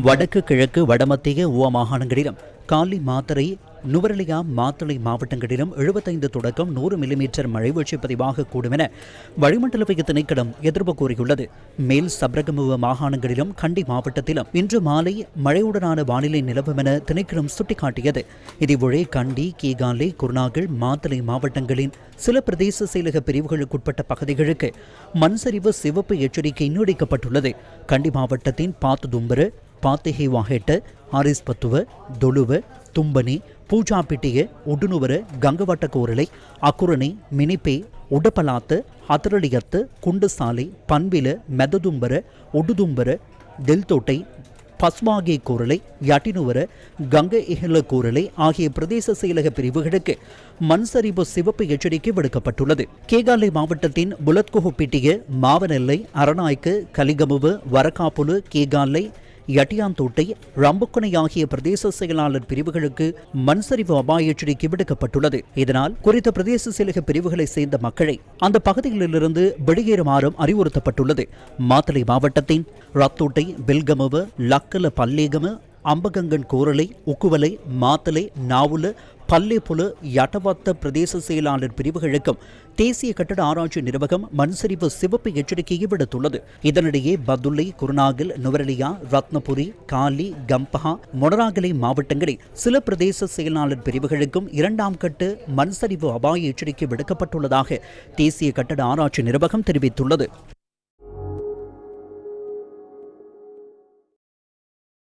வடக்கு கிழக்கு வடமத்திய உவ மாகாணங்களிலும் காலி மாத்தறை நுவரலியா மாத்தளை மாவட்டங்களிலும் எழுபத்தைந்து தொடக்கம் நூறு மில்லிமீட்டர் மழை வீழ்ச்சி பதிவாகக்கூடும் என வளிமண்டலவிய திணைக்களம் எதிர்ப்பு கூறியுள்ளது. மேல் சப்ரகமுவ மாகாணங்களிலும் கண்டி மாவட்டத்திலும் இன்று மாலை மழையுடனான வானிலை நிலவும் என திணைக்களம் சுட்டிக்காட்டியது. இதேவேளை கண்டி கீகாலை குருநாகல் மாத்தளை மாவட்டங்களின் சில பிரதேச செயலக பிரிவுகளுக்குட்பட்ட பகுதிகளுக்கு மண்சரிவு சிவப்பு எச்சரிக்கை நீடிக்கப்பட்டுள்ளது. கண்டி மாவட்டத்தின் பாத்துதும்பரு பாத்திகை வாகேட்ட ஆரிஸ்பத்துவ தொழுவ தும்பனி பூஜாப்பிட்டிய உடுனுவர கங்கவட்ட கோரலை அக்குரணி மினிப்பே உடப்பலாத்து ஹதரளியத்து குண்டுசாலை பண்பில மெததும்பர உடுதும்பர தெல்தோட்டை பஸ்வாகே கூரலை யட்டினுவர கங்க இஹல கூரலை ஆகிய பிரதேச செயலக பிரிவுகளுக்கு மண்சரிவு சிவப்பு எச்சரிக்கை விடுக்கப்பட்டுள்ளது. கேகாலை மாவட்டத்தின் புலத்குஹுப்பிட்டிய மாவனெல்லை அரணாய்க்கு கலிகமுவு வரக்காப்புலு கேகாலை யட்டியாந்தோட்டை ரம்புக்குனை ஆகிய பிரதேச செயலாளர் பிரிவுகளுக்கு மண்சரிவு அபாய எச்சரிக்கை விடுக்கப்பட்டுள்ளது. இதனால் குறித்த பிரதேச செயலக பிரிவுகளை சேர்ந்த மக்களை அந்த பகுதிகளிலிருந்து வெளியேறுமாறும் அறிவுறுத்தப்பட்டுள்ளது. மாத்தளை மாவட்டத்தின் ரத்தோட்டை பில்கமவு லக்கல பல்லேகம அம்பகங்கன் கோரலை உக்குவலை மாத்தலை நாவுல பல்லேபுல யட்டவத்த பிரதேச செயலாளர் பிரிவுகளுக்கும் தேசிய கட்டட ஆராய்ச்சி நிர்வாகம் மண்சரிவு சிவப்பு எச்சரிக்கையை விடுத்துள்ளது. இதனிடையே பதுல்லை குருநாகல் நுவரலியா ரத்னபுரி காலி கம்பஹா மொனராகலை மாவட்டங்களில் சில பிரதேச செயலாளர் பிரிவுகளுக்கும் இரண்டாம் கட்டு மண்சரிவு அபாய எச்சரிக்கை விடுக்கப்பட்டுள்ளதாக தேசிய கட்டட ஆராய்ச்சி நிர்வாகம் தெரிவித்துள்ளது.